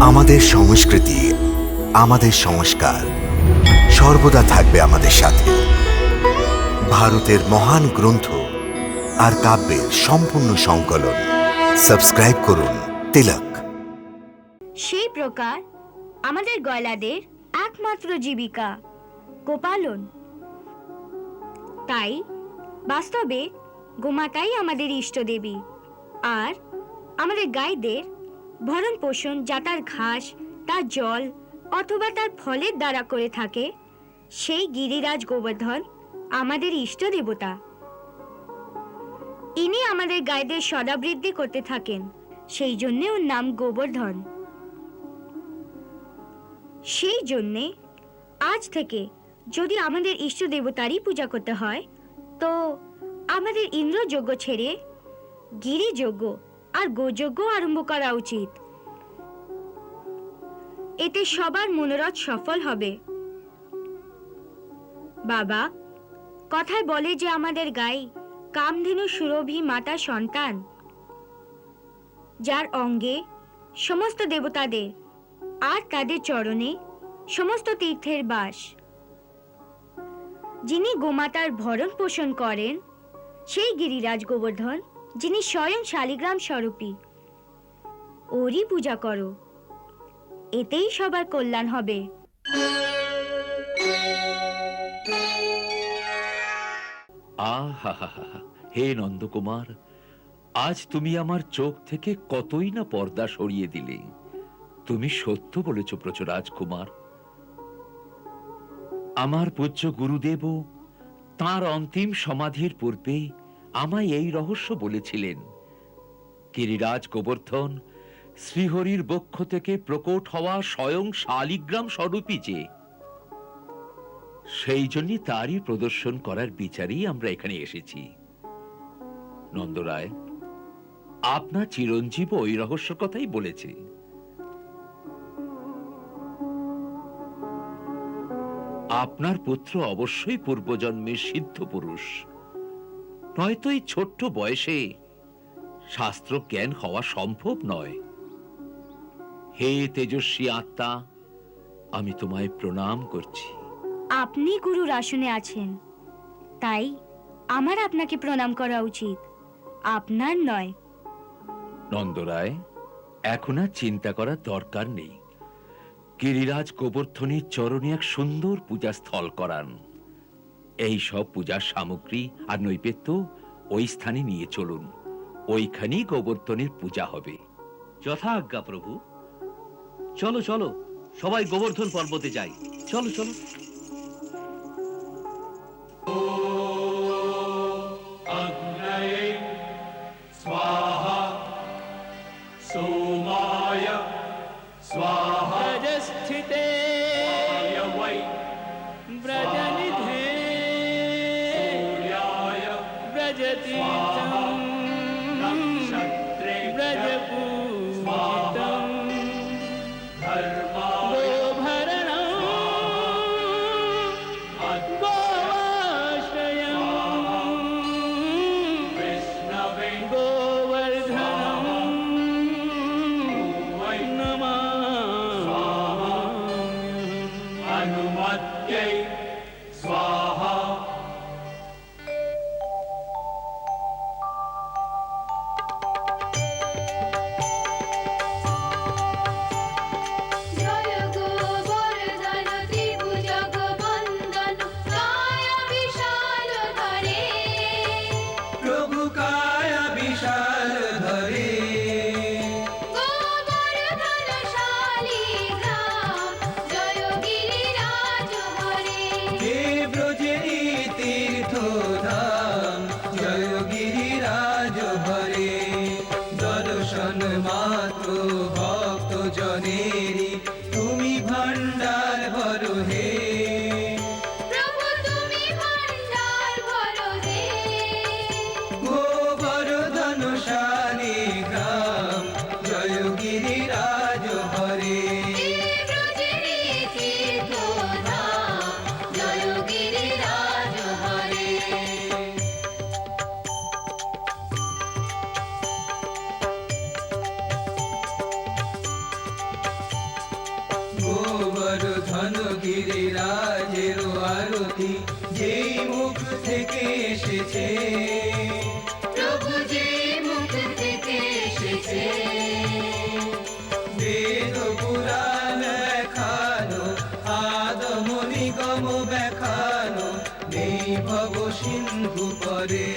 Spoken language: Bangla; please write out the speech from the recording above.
আমাদের সংস্কৃতি, আমাদের সংস্কার সর্বদা থাকবে আমাদের সাথে। ভারতের মহান গ্রন্থ আর কাব্যের সম্পূর্ণ সংকলন। সাবস্ক্রাইব করুন তিলক। সেই প্রকার আমাদের গয়লাদের একমাত্র জীবিকা, গোপালন। তাই বাস্তবে গোমাতাই আমাদের ইষ্টদেবী আর আমাদের গাইদের ভরণ পোষণ যা তার ঘাস, তার জল অথবা তার ফলের দ্বারা করে থাকে, সেই গিরিরাজ গোবর্ধন আমাদের ইষ্ট দেবতা। ইনি আমাদের গায়েদের সদাবৃদ্ধি করতে থাকেন, সেই জন্যে ওর নাম গোবর্ধন। সেই জন্যে আজ থেকে যদি আমাদের ইষ্ট দেবতারই পূজা করতে হয়, তো আমাদের ইন্দ্রযজ্ঞ ছেড়ে গিরিযজ্ঞ আর গোযজ্ঞ আরম্ভ করা উচিত। এতে সবার মনোরথ সফল হবে। বাবা, কথায় বলে যে আমাদের গাই কামধেনু সুরভি মাতা সন্তান, যার অঙ্গে সমস্ত দেবতাদের আর তাদের চরণে সমস্ত তীর্থের বাস। যিনি গোমাতার ভরণ পোষণ করেন, সেই গিরিরাজ গোবর্ধন যিনি স্বয়ং শালিগ্রাম স্বরূপী। ওরই পূজা করো। এতেই সবার কল্যাণ হবে। হে নন্দকুমার, আজ তুমি আমার চোখ থেকে কতই না পর্দা সরিয়ে দিলে। তুমি সত্য বলেছ প্রচুর রাজকুমার আমার পূজ্য গুরুদেব তার অন্তিম সমাধির পূর্বে আমায় এই রহস্য বলেছিলেন। গিরিরাজ গোবর্ধন, শ্রীহরির বক্ষ থেকে প্রকট হওয়া স্বয়ং শালিগ্রাম স্বরূপী যে। সেই জন্য তারই প্রদর্শন করার বিচারেই আমরা এখানে এসেছি। নন্দরায় আপনার চিরঞ্জীব ওই রহস্য কথাই বলেছে। আপনার পুত্র অবশ্যই পূর্বজন্মের সিদ্ধ পুরুষ নয়তো এই ছোট্ট বয়সে শাস্ত্র জ্ঞান হওয়া সম্ভব নয়। হে তেজস্বী আত্মা আমি তোমায় প্রণাম করছি। আপনি গুরুর আসনে আছেন তাই আমার আপনাকে প্রণাম করা উচিত। আপনার নয়। নন্দরায় এখন আর চিন্তা করার দরকার নেই। গিরিরাজ গোবর্ধনের চরণে এক সুন্দর পূজা স্থল করান। এই সব পূজার সামগ্রী আর নৈবেদ্য ওই স্থানে নিয়ে চলুন ওইখানেই গোবর্ধনের পূজা হবে যথা আজ্ঞা প্রভু চলো চলো সবাই গোবর্ধন পর্বতে যাই চলো চলো सोमाय स्वाहा स्वा গোবর ধন গিরিরাজেরও আরতি যে মুখ থেকে এসেছে। প্রভু যে মুখ থেকে এসেছে। বেদ পুরাণ দেখানো আদম নিগম দেখানো নেই ভব সিন্ধু করে